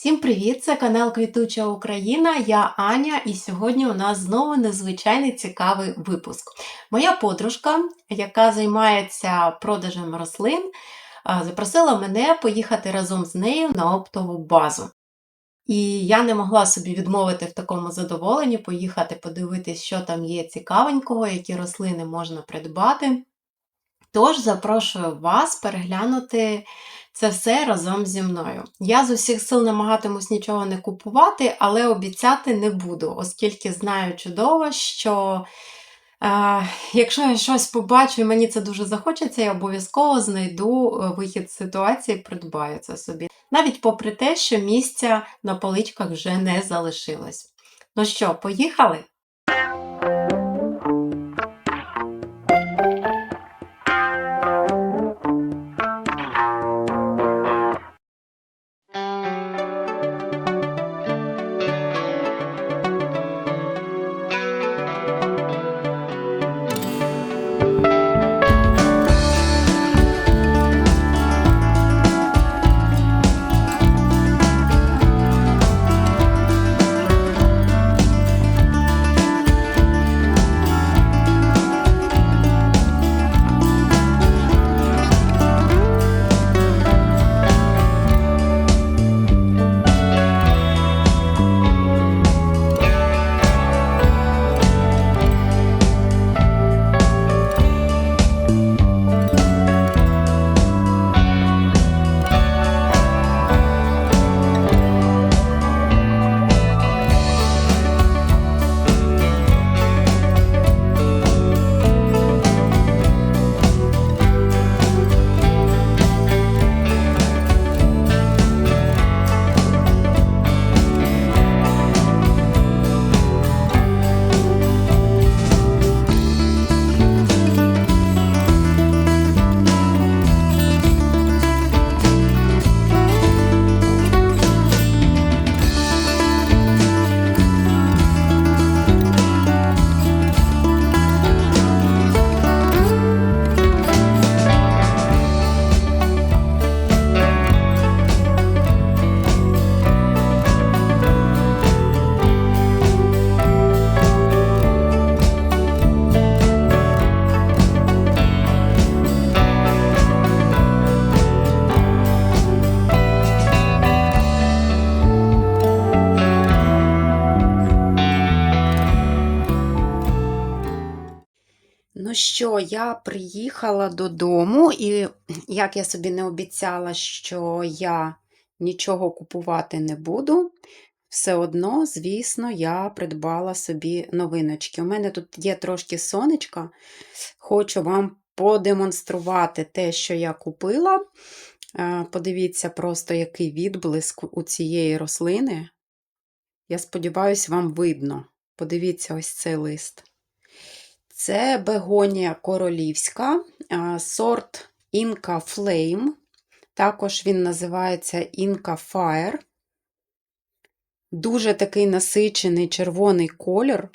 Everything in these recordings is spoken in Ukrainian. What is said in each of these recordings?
Всім привіт! Це канал Квітуча Україна. Я Аня, і сьогодні у нас знову незвичайний цікавий випуск. Моя подружка, яка займається продажем рослин, запросила мене поїхати разом з нею на оптову базу. І я не могла собі відмовити в такому задоволенні поїхати подивитись, що там є цікавенького, які рослини можна придбати. Тож запрошую вас переглянути це все разом зі мною. Я з усіх сил намагатимусь нічого не купувати, але обіцяти не буду, оскільки знаю чудово, що е, якщо я щось побачу і мені це дуже захочеться, я обов'язково знайду е, вихід з ситуації придбаю це собі. Навіть попри те, що місця на поличках вже не залишилось. Ну що, поїхали? Що, я приїхала додому, і як я собі не обіцяла, що я нічого купувати не буду, все одно, звісно, я придбала собі новиночки. У мене тут є трошки сонечка, хочу вам подемонструвати те, що я купила. Е, Подивіться просто, який відблиск у цієї рослини. Я сподіваюся, вам видно. Подивіться ось цей лист. Це бегонія королівська, сорт Inca Flame. Також він називається Inca Fire. Дуже такий насичений червоний колір.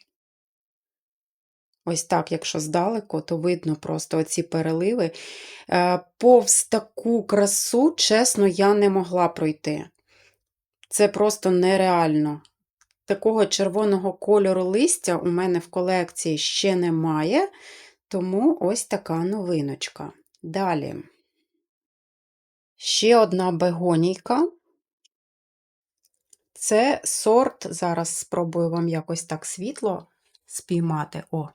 Ось так, якщо здалеку, то видно просто оці переливи. Е, Повз таку красу, чесно, я не могла пройти. Це просто нереально. Такого червоного кольору листя у мене в колекції ще немає, тому ось така новиночка. Далі. Ще одна бегонійка. Це сорт, зараз спробую вам якось так світло спіймати. О.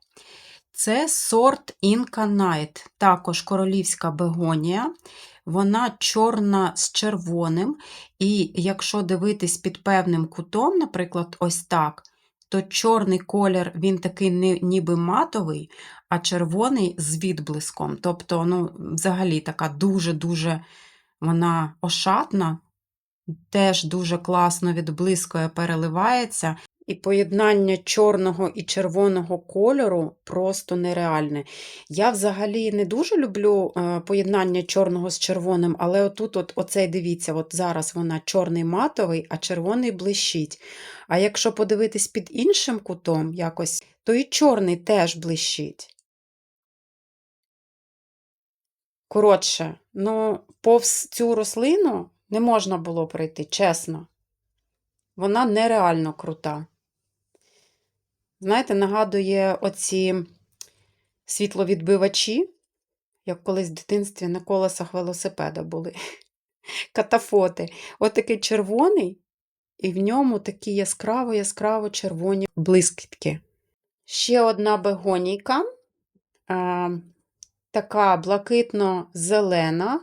Це сорт Inca Night, також королівська бегонія. Вона чорна з червоним, і якщо дивитись під певним кутом, наприклад, ось так, то чорний колір він такий ніби матовий, а червоний з відблиском. Тобто, ну, взагалі така дуже-дуже вона ошатна, теж дуже класно відблискує, переливається. І поєднання чорного і червоного кольору просто нереальне. Я взагалі не дуже люблю е, поєднання чорного з червоним, але отут, от, оцей дивіться, от зараз вона чорний матовий, а червоний блищить. А якщо подивитись під іншим кутом якось, то і чорний теж блищить. Коротше, ну, повз цю рослину не можна було пройти, чесно. Вона нереально крута. Знаєте, нагадує оці світловідбивачі, як колись в дитинстві на колесах велосипеда були. Катафоти. Отакий червоний, і в ньому такі яскраво-яскраво червоні блискітки. Ще одна бегонійка, така блакитно-зелена,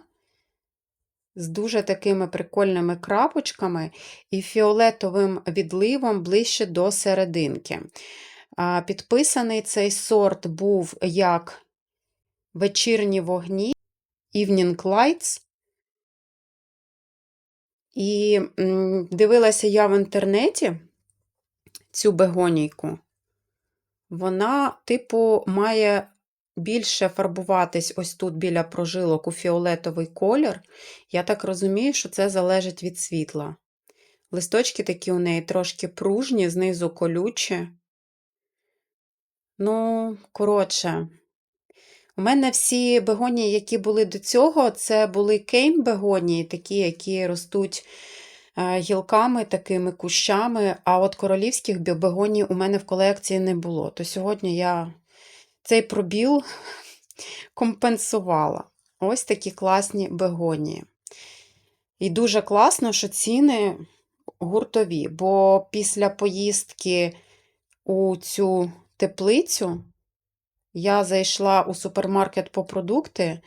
з дуже такими прикольними крапочками і фіолетовим відливом ближче до серединки. Підписаний цей сорт був як вечірні вогні, Evening Lights. І дивилася я в інтернеті цю бегонійку. Вона, типу, має більше фарбуватись ось тут біля прожилок у фіолетовий колір. Я так розумію, що це залежить від світла. Листочки такі у неї трошки пружні, знизу колючі. Ну, коротше, у мене всі бегонії, які були до цього, це були кейн бегонії, такі, які ростуть е, гілками, такими кущами. А от королівських бегоній у мене в колекції не було. То сьогодні я цей пробіл компенсувала. Ось такі класні бегонії. І дуже класно, що ціни гуртові, бо після поїздки у цю теплицю я зайшла у супермаркет по продукти,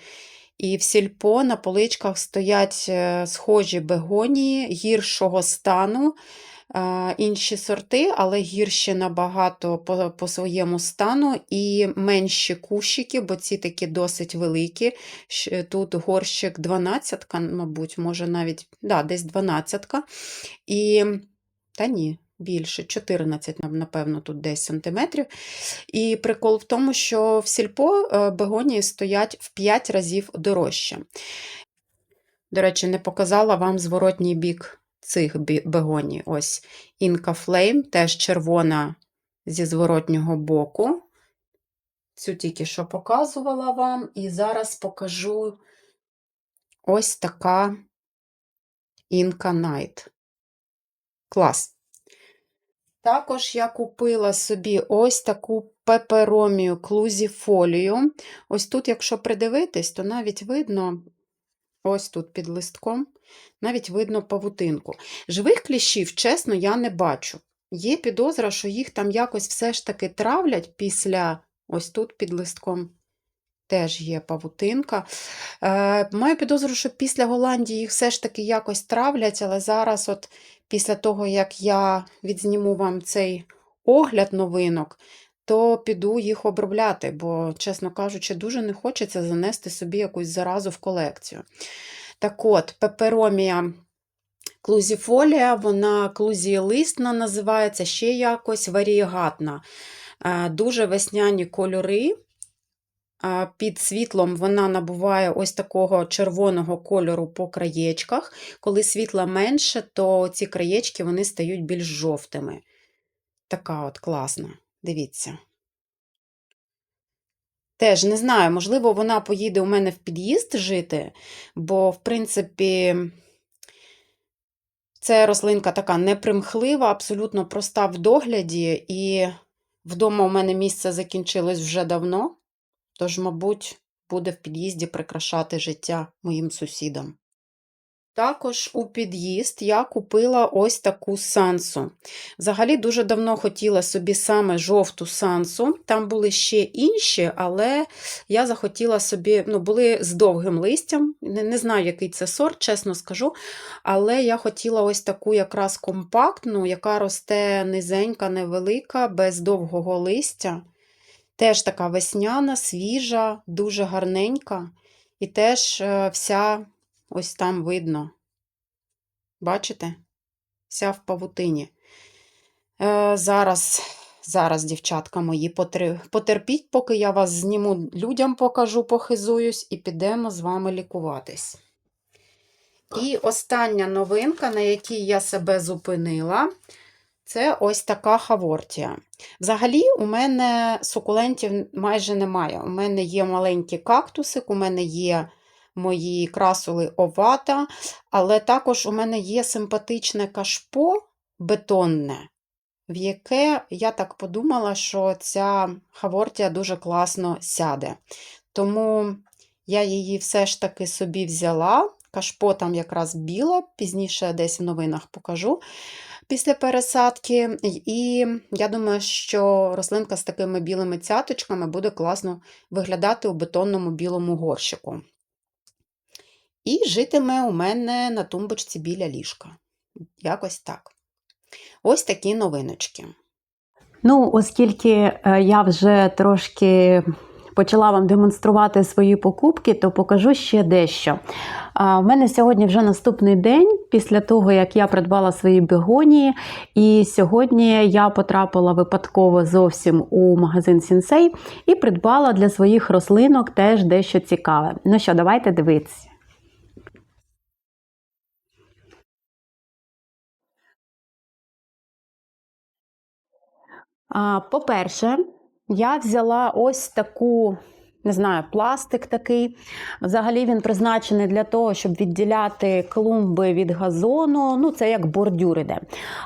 і в сільпо на поличках стоять е, схожі бегонії гіршого стану, інші сорти, але гірші набагато по, по своєму стану, і менші кущики, бо ці такі досить великі. Тут горщик 12, мабуть, може навіть да, десь 12. І та ні, більше, 14, напевно, тут десь сантиметрів. І прикол в тому, що в сільпо е, бегонії стоять в 5 разів дорожче. До речі, не показала вам зворотній бік цих бегоній. Ось Inca Flame, теж червона зі зворотнього боку. Цю тільки що показувала вам, і зараз покажу ось така Inca Night. Клас. Також я купила собі ось таку пеперомію клузіфолію. Ось тут, якщо придивитись, то навіть видно, ось тут під листком, навіть видно павутинку. Живих кліщів, чесно, я не бачу. Є підозра, що їх там якось все ж таки травлять після ось тут під листком. Теж є павутинка. Е, маю підозру, що після Голландії їх все ж таки якось травлять, але зараз, от після того, як я відзніму вам цей огляд новинок, то піду їх обробляти, бо, чесно кажучи, дуже не хочеться занести собі якусь заразу в колекцію. Так от, пеперомія клузіфолія, вона клузієлистна називається, ще якось варієгатна. Е, Дуже весняні кольори. Під світлом вона набуває ось такого червоного кольору по краєчках. Коли світла менше, то ці краєчки вони стають більш жовтими. Така от класна. Дивіться. Теж не знаю, можливо, вона поїде у мене в під'їзд жити, бо, в принципі, це рослинка така непримхлива, абсолютно проста в догляді, і вдома у мене місце закінчилось вже давно. Тож, мабуть, буде в під'їзді прикрашати життя моїм сусідам. Також у під'їзд я купила ось таку сансу. Взагалі, дуже давно хотіла собі саме жовту сансу. Там були ще інші, але я захотіла собі, ну, були з довгим листям. Не, не знаю, який це сорт, чесно скажу. Але я хотіла ось таку якраз компактну, яка росте низенька, невелика, без довгого листя. Теж така весняна, свіжа, дуже гарненька. І теж е, вся ось там видно. Бачите? Вся в павутині. Е, зараз, зараз, дівчатка мої, потерпіть, поки я вас зніму, людям покажу, похизуюсь, і підемо з вами лікуватись. І остання новинка, на якій я себе зупинила, це ось така хавортія. Взагалі, у мене сукулентів майже немає. У мене є маленький кактусик, у мене є мої красули овата, але також у мене є симпатичне кашпо. бетонне, в яке я так подумала, що ця хавортія дуже класно сяде. Тому я її все ж таки собі взяла. Кашпо там якраз біле, пізніше десь в новинах покажу після пересадки. І я думаю, що рослинка з такими білими цяточками буде класно виглядати у бетонному білому горщику. І житиме у мене на тумбочці біля ліжка. Якось так. Ось такі новиночки. Ну, оскільки е, я вже трошки почала вам демонструвати свої покупки, то покажу ще дещо. У мене сьогодні вже наступний день після того, як я придбала свої бегонії. І сьогодні я потрапила випадково зовсім у магазин Сінсей і придбала для своїх рослинок теж дещо цікаве. Ну що, давайте дивитися. По-перше, я взяла ось таку, не знаю, пластик такий. Взагалі він призначений для того, щоб відділяти клумби від газону. Ну, це як бордюр іде.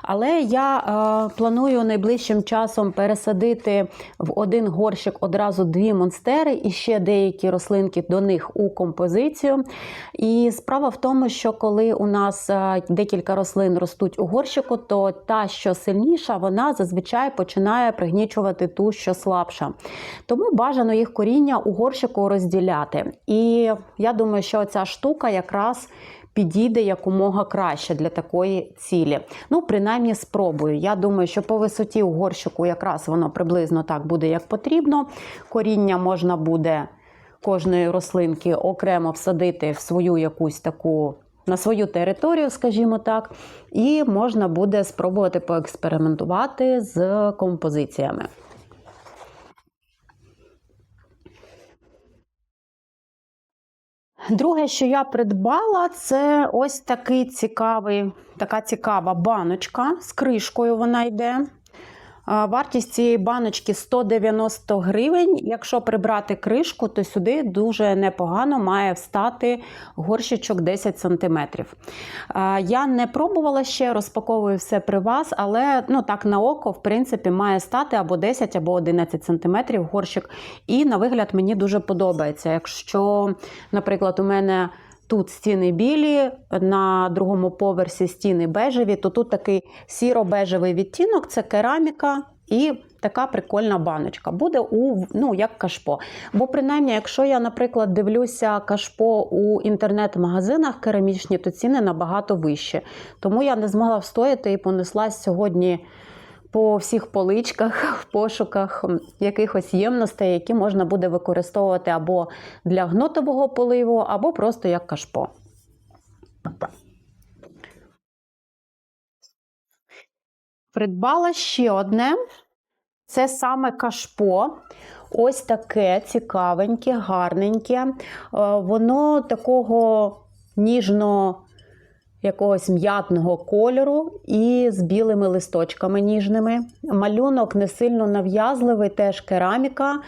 Але я е, планую найближчим часом пересадити в один горщик одразу дві монстери і ще деякі рослинки до них у композицію. І справа в тому, що коли у нас е, декілька рослин ростуть у горщику, то та, що сильніша, вона зазвичай починає пригнічувати ту, що слабша. Тому бажано їх коріння у горщику розділяти. І я думаю, що ця штука якраз підійде якомога краще для такої цілі. Ну, принаймні, спробую. Я думаю, що по висоті у горщику якраз воно приблизно так буде, як потрібно. Коріння можна буде кожної рослинки окремо всадити в свою якусь таку. На свою територію, скажімо так, і можна буде спробувати поекспериментувати з композиціями. Друге, що я придбала, це ось такий цікавий, така цікава баночка з кришкою вона йде. Вартість цієї баночки 190 гривень. Якщо прибрати кришку, то сюди дуже непогано має встати горщичок 10 см. Я не пробувала ще, розпаковую все при вас, але ну, так на око, в принципі, має стати або 10, або 11 см горщик. І на вигляд мені дуже подобається. Якщо, наприклад, у мене Тут стіни білі, на другому поверсі стіни бежеві, то тут такий сіро-бежевий відтінок це кераміка і така прикольна баночка. Буде у ну, як кашпо. Бо, принаймні, якщо я, наприклад, дивлюся кашпо у інтернет-магазинах керамічні, то ціни набагато вищі. Тому я не змогла встояти і понеслась сьогодні. По всіх поличках, в пошуках якихось ємностей, які можна буде використовувати або для гнотового поливу, або просто як кашпо. Придбала ще одне. Це саме кашпо. Ось таке цікавеньке, гарненьке. Е, воно такого ніжно якогось м'ятного кольору і з білими листочками ніжними. Малюнок не сильно нав'язливий, теж кераміка.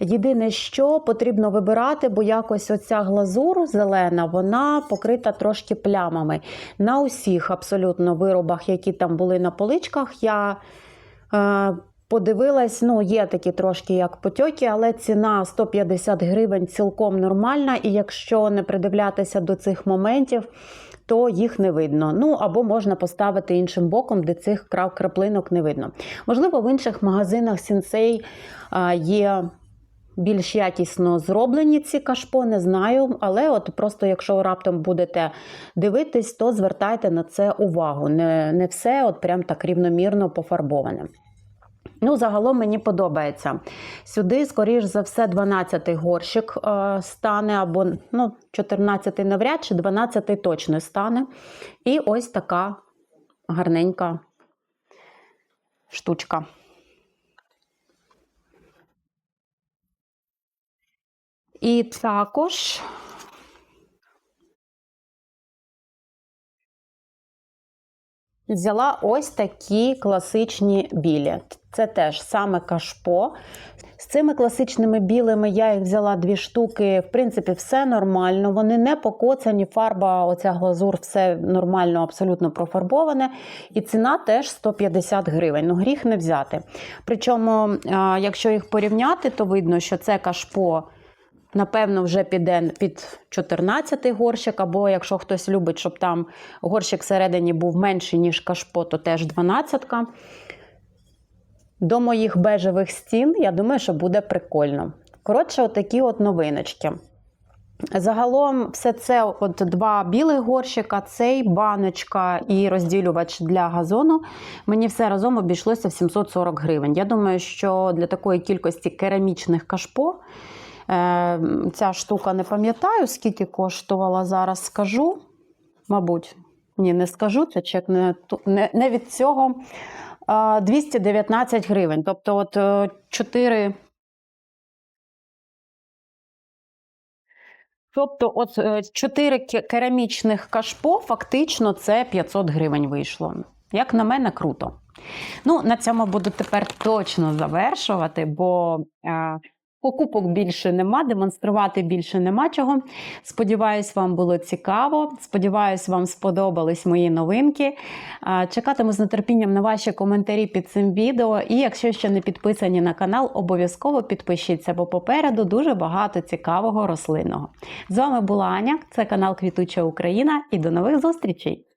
Єдине, що потрібно вибирати, бо якось оця глазур зелена, вона покрита трошки плямами. На усіх абсолютно виробах, які там були на поличках, я. Е, Подивилась, ну, є такі трошки як потьоки, але ціна 150 гривень цілком нормальна. І якщо не придивлятися до цих моментів, то їх не видно. Ну або можна поставити іншим боком, де цих краплинок не видно. Можливо, в інших магазинах сінсей є. Більш якісно зроблені ці кашпо, не знаю. Але от просто якщо раптом будете дивитись, то звертайте на це увагу. Не не все от прям так рівномірно пофарбоване. Ну, загалом мені подобається. Сюди, скоріш за все, 12-й горщик е, стане, або ну, 14-й навряд чи 12-й точно стане. І ось така гарненька штучка. І також Взяла ось такі класичні білі. Це теж саме кашпо. З цими класичними білими я їх взяла дві штуки. В принципі, все нормально. Вони не покоцані, фарба, оця глазур, все нормально, абсолютно профарбоване. І ціна теж 150 гривень. Ну, гріх не взяти. Причому, якщо їх порівняти, то видно, що це кашпо. Напевно, вже піде під 14 горщик, або якщо хтось любить, щоб там горщик всередині був менший, ніж кашпо, то теж 12. До моїх бежевих стін, я думаю, що буде прикольно. Коротше, отакі от новиночки. Загалом, все це от два білих горщика, цей баночка і розділювач для газону. Мені все разом обійшлося в 740 гривень. Я думаю, що для такої кількості керамічних кашпо ця штука не пам'ятаю, скільки коштувала зараз, скажу. Мабуть, ні, не скажу, це чек не, не, не від цього. Е, 219 гривень. Тобто, от 4. Тобто, от е, 4 керамічних кашпо, фактично, це 500 гривень вийшло. Як на мене, круто. Ну, на цьому буду тепер точно завершувати, бо е, покупок більше нема, демонструвати більше нема чого. Сподіваюсь, вам було цікаво. Сподіваюсь, вам сподобались мої новинки. Чекатиму з нетерпінням на ваші коментарі під цим відео. І якщо ще не підписані на канал, обов'язково підпишіться, бо попереду дуже багато цікавого рослинного. З вами була Аня, це канал Квітуча Україна, і до нових зустрічей!